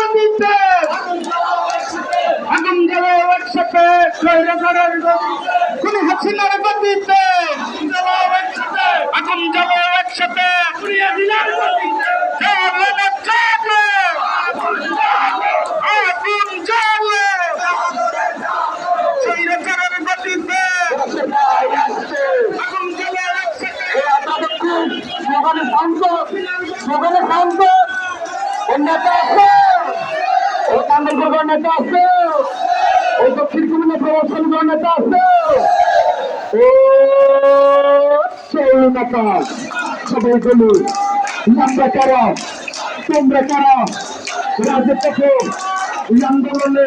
গতিতে আগুন জ্বালো একসাথে কইরা করার গতিতে কোন হাসিনার গতিতে আগুন জ্বালো একসাথে পুড়িয়ে দিলার নেতা আছে। ও নেতা ও দক্ষিণ কুমিল্লা প্রবাসনগড় নেতা আছে। ও সেই নেতা। সবাই বলুন কারা? তোমরা কারা? আন্দোলনে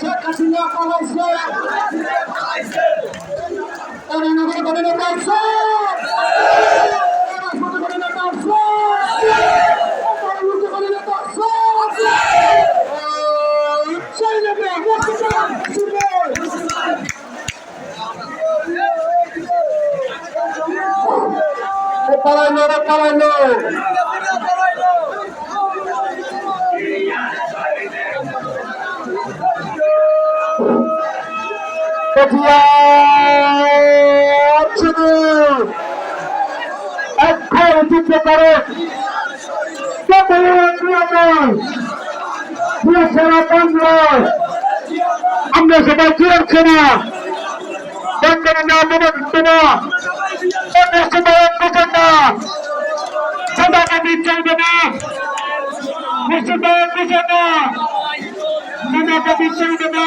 শেখ হাসিনা পালাইছে তারা নগর করে নেতা আসছে Para no, para no. মনোনীত না অন্য সবাই অন্ধকার না সবাইকে বিচ্ছাইবে না মুসলমান অন্ধকার না সবাইকে বিচ্ছাইবে না মুসলমান অন্ধকার না কেন্দ্রকে বিচ্ছাইবে না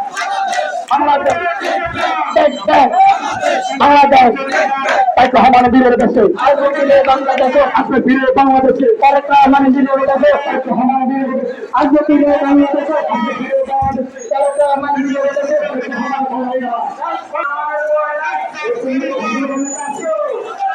বাংলাদেশ বাংলাদেশে। আপনি বীরে বাংলাদেশে। একটা হমানে বীরের দেশে হমানে বীরের বাংলাদেশে বাংলাদেশে। একটা হমানে বীরের দেশে একটা হমানে আছি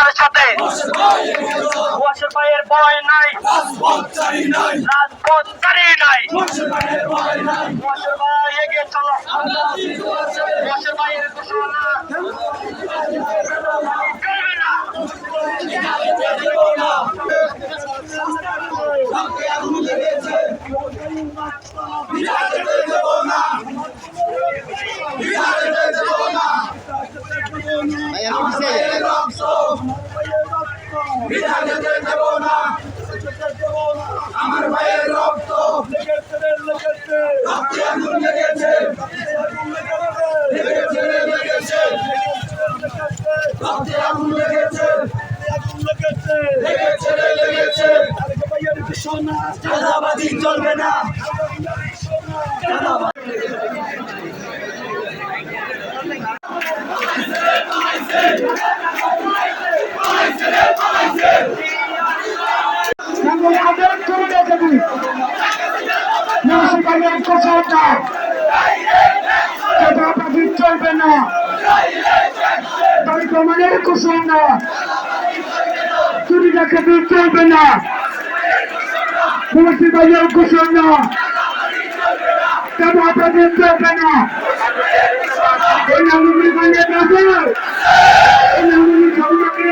তোমার সাথে। ওয়াসের ভাইয়ের ভয় নাই। রাজপথ চারি নাই। ওয়াসের ভাই এগিয়ে চলো। ওয়াসের ভাইয়ের ঘোষণা চাঁদাবাজি চলবে না। চাঁদাবাজি চলবে না তাই প্রমাণের না চুরি ডাকাতি চলবে না। মুন্সিপালের কোষণ না চাঁদাবাজি চলবে না? এই নামগুলি মানে যাবে এই নামগুলি সবাইকে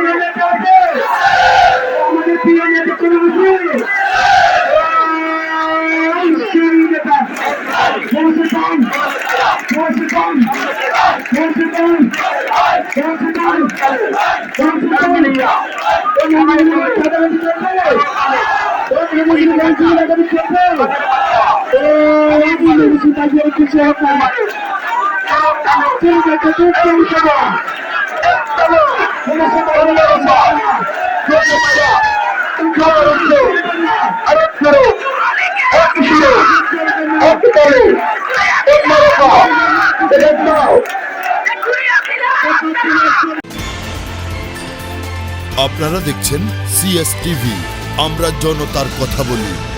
আপনারা দেখছেন সিএস টিভি আমরা জনতার কথা বলি।